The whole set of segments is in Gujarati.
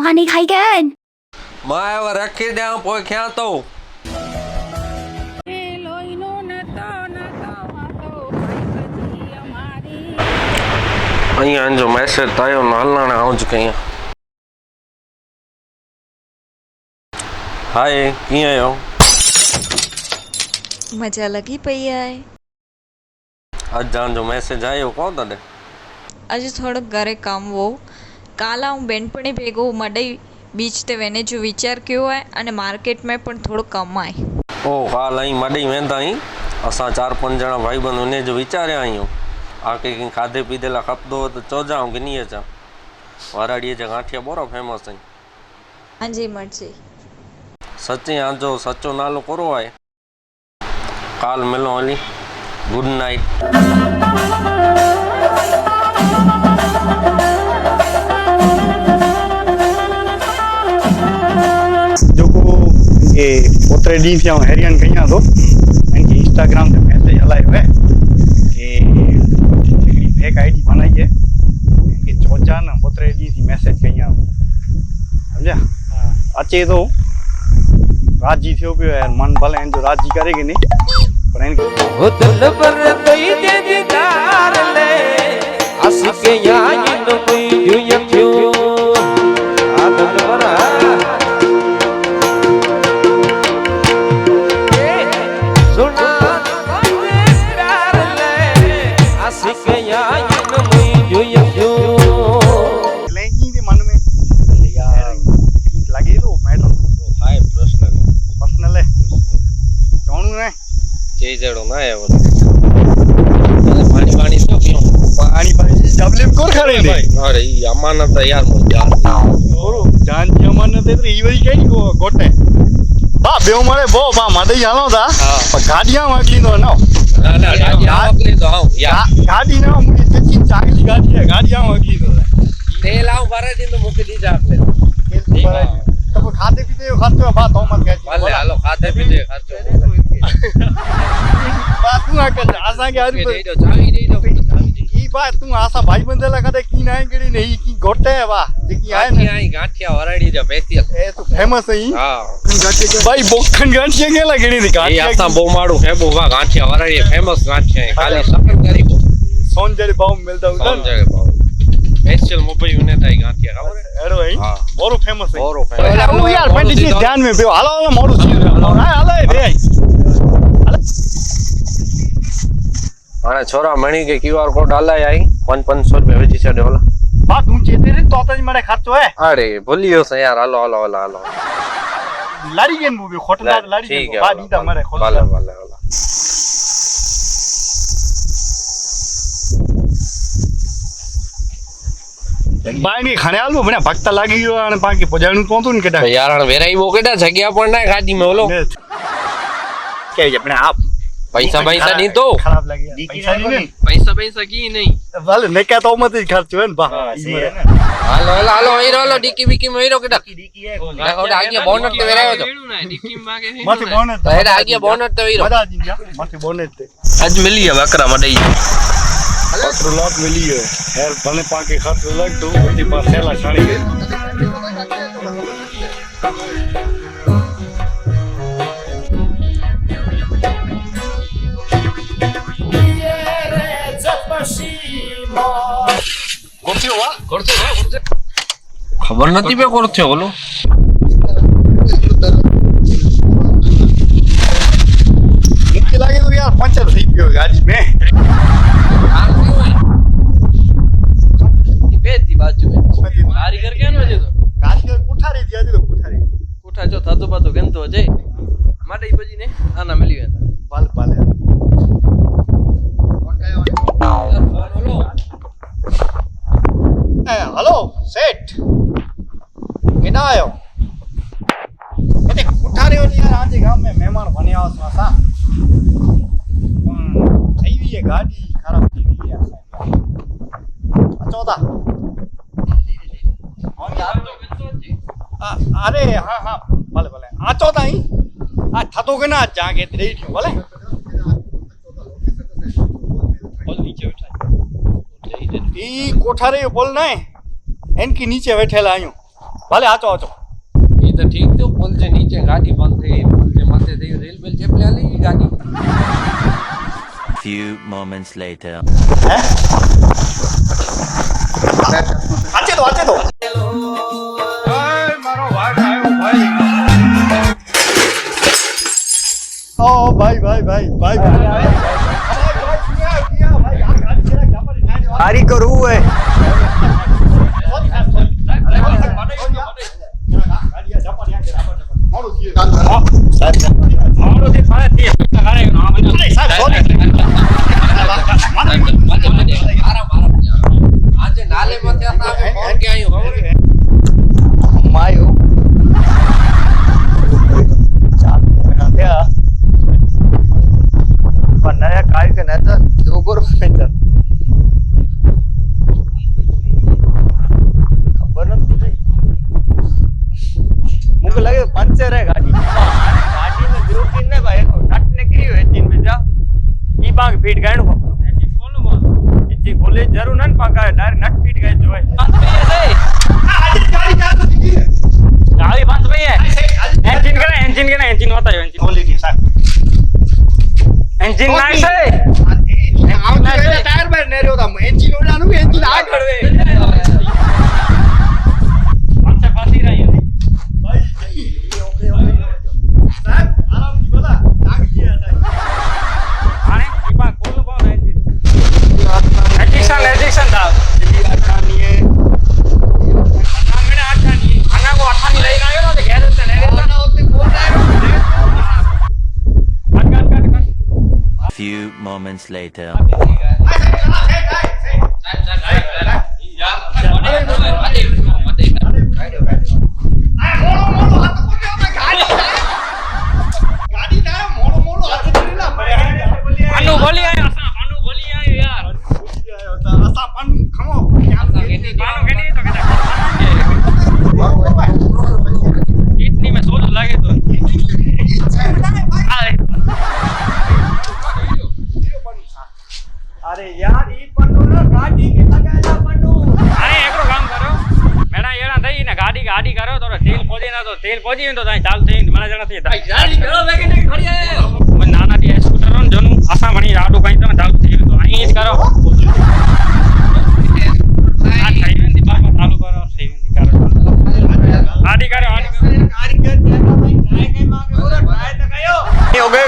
Money Kaigan. માય હવે રાખી દે આમ પોઈ ક્યાં તો. અહીંયા જો મેસેજ થયો ને હલણાણે આવું જ કઈ હાય ક્યાં આવ્યો મજા લગી પઈ આય. આજ જાણજો મેસેજ આવ્યો કોણ તને? આજે થોડુંક ઘરે કામ હો કાલા હું બેનપણી ભેગો મડઈ બીચ તે વેને જો વિચાર કયો હોય અને માર્કેટમાં પણ થોડું કમાય. ઓ કાલ અહીં મડી વેંદા અહીં. અસાં ચાર પાંચ જણા ભાઈ બંધ ને જ વિચાર્યા અહીં. આ કંઈક ખાધે પીધેલા ખપતો હોય તો ચોજા હું કે નહીં ચા વરાડીએ છે ગાંઠિયા બોરો ફેમસ અહીં. હાજી મળશે સચ્ચી આજો સચ્ચો નાલો કરો હોય. કાલ મિલો હલી. Good night. इनके ओतिरे ॾींहं थिया ऐं हैरियन कयां थो इंस्टाग्राम ते मैसेज हलायो आहे की हिकिड़ी फेक आई डी बनाई आहे इनखे चोजा न ओतिरे ॾींहं थी मैसेज कयां सम्झा अचे थो राज़ी थियो पियो आहे मन भले हिन जो राज़ी करे की नहीं पर हिनखे ચોણું ને આવ્યો પાણી પાણી શું પીવું પાણી પાણી ડબલે કોર ખાડે ને અરે ઈ અમાનત યાર મો ઓરો જાન જમાન એટલે ઈ વળી કઈ ગોટે બા બેવ મળે બો બા માદઈ હાલો તા ગાડીયા વાગલી નો. ના ના ના ગાડી ના મુડી તેચી ચાકલી ગાડી હે ગાડીયા વાગલી નો તેલ આવ ભરે તો મૂકી દીધા આપણે. તો ખાતે પીતે ખર્ચો? બા તો મત કહે ભલે હાલો ખાતે પીતે ખર્ચો. બા તું આ કે આસા કે હારી દઈ દો ચાવી દઈ દો પા તું આશા ભાઈ બંધેલા કદે કી નાય ગડી ને ઈ કી ગોટે વા જે કી આય ને? આય ગાંઠિયા વરાડી જો પેતીલ એ તો ફેમસ હઈ હા. ભાઈ બોખન ગાંઠિયા કેલા ગડી ની ગાંઠિયા એ આતા બહુ માડું હે બહુ વા ગાંઠિયા વરાડી ફેમસ ગાંઠિયા ખાલી સકન કરી બો સોનજરી ભાવ મળતા ઉતા સોનજરી ભાવ સ્પેશિયલ મુંબઈ યુને થાય ગાંઠિયા ખબર એડો હઈ હા ફેમસ હઈ મોરું ફેમસ યાર પંડિત ધ્યાન મે બેહો હાલો હાલો મોરું ચીર હાલો હાલો રે. બે અને છોરા મણી કે ક્યુઆર કોડ હલાય આઈ. પંચ પાંચસો રૂપિયા વેચી છે ઓલા. બા તું ચેતે રે તો જ મને ખર્ચો હે. અરે ભૂલ્યો છે યાર. હાલો હાલો હાલો હાલો. લાડી ગેન મૂવી ખોટલા લાડી ઠીક ગેન હે બા દીધા મારે ભલે ખોટલા ભલે ભલે. બાઈ ખાણે આલવો મને ભક્તા લાગી ગયો અને પાકી પજાણું તો હતું ને કેટા. યાર હાણ વેરાઈ બહુ કેટા જગ્યા પણ ના ગાડી માં ઓલો. કે આપણે આપ. પૈસા પૈસા નહીં તો ખરાબ લાગી પૈસા નહીં ને પૈસા પૈસા કી નહીં ભલે ને કે તો મત જ ખર્ચો હે ને બા ઈ મને. હાલો હાલો હાલો હીરો હાલો ડીકી બીકી માં હીરો કેટા ના ઓડા આગળ બોનટ તો વેરાયો તો માથે બોનટ તો એડા આગળ બોનટ તો હીરો બધા જી ગયા માથે બોનટ તે આજ મિલી ગયા બકરા માં દઈ પત્ર લાત મિલી ગયો હેર ભલે પાકે ખર્ચો લાગતો બધી પાસે થેલા ખબર નથી બે કોણ થયો બોલો મુક્તિ લાગે તો યાર પંચર થઈ ગયો ગાડી મેં બેતી બાજુ કારીગર કેમ છે તો કારીગર કુઠારી થી હતી તો કુઠારી કોઠા જો થતો પાતો ગંતો છે માટે ઈ પછી ને આના મળી ગયા પાલ ભાલે એ હલો સેઠ કેના આયો એટલે કુઠારીઓ ની યાર આજે ગામ में મહેમાન બન્યા છો સા પણ થઈ ગઈ છે ગાડી ખરાબ થઈ ગઈ યાર ચોથા અરે હા હા ભલે ભલે આ ચોથા અહીં આ થતો કે ના જા કે રહી ગયો ભલે ઈ કોઠારે બોલ ના એનકી નીચે બેઠેલા આયો ભલે આચો આચો એ તો ઠીક તો બોલ જે નીચે ગાડી બંધ થઈ બોલ જે માથે થઈ રેલ બેલ ચેપલે આલી ગાડી. Few moments later. આચે તો આચે તો મારો ભાઈ આવ્યો ભાઈ ઓ ભાઈ ભાઈ ભાઈ ભાઈ હારી કરવું હે આજે નાલે માથે હતા અમે ફોન કે આયો ખબર હે? માયો ચાર મહિના થયા પણ નયા કાંઈ કે નતા જોગોર પંચર ખબર નથી ભાઈ को लगे पंचर है गाड़ी गाड़ी में ग्रुपिंग ने भाई को नट ने की है तीन बजा ई बाग फीट गए नु जी बोलो बोलो जी बोले जरूर नन पाका है डायरेक्ट नट फीट गए जो है गाड़ी का तो की है गाड़ी बंद भाई है इंजन का इंजन का इंजन होता है engine quality sir engine nice है moments later. ભલી આવ્યો ભલી આવ્યો યાર ખમો તો તેલ પહોંચી ગયું તો ત્યાં ચાલ થઈ મને જણા થઈ જાય નાના ત્યાં સ્કૂટર ને જનું આશા ભણી આડું કઈ તમે ચાલુ થઈ ગયું તો અહીં જ કરો.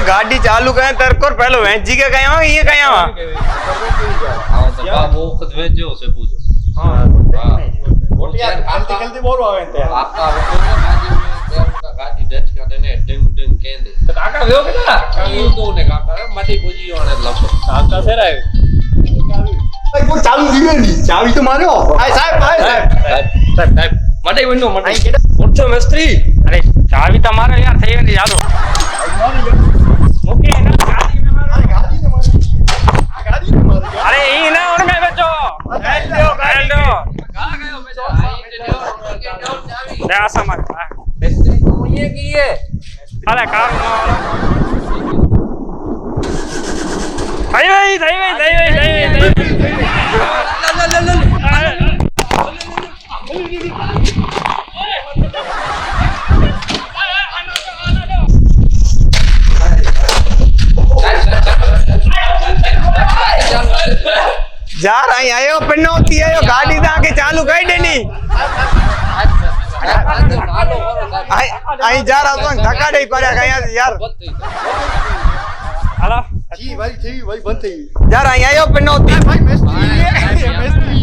ગાડી ચાલુ કરે તરકોર પહેલો વેચી કે કઈ આવે અહીંયા કઈ આવે. હા તો બા વખત વેચ્યો છે પૂજો હા. ખાલતી ખાલતી બોરો આવે તે આપતા આવે તો ગાજી ગાજી ડચકા ને મટાઈ વંડો ઓછો મિસ્ત્રી. અરે ચાવી તો મારો યાર થઈ ગઈ ચાલો થઈ ગઈ થઈ ગઈ થઈ ગઈ થઈ ગઈ યાર અહીં આયો પન્નોતી આયો ગાડી દા કે ચાલુ કરી દેની અહીં અહીં જા રહા હું ધક્કા દઈ પડ્યા ગયા યાર હાલો જી ભાઈ થઈ ભાઈ બંધ થઈ યાર અહીંયા આવ્યો પણ નહોતી ભાઈ મેસ્ત્રી મેસ્ત્રી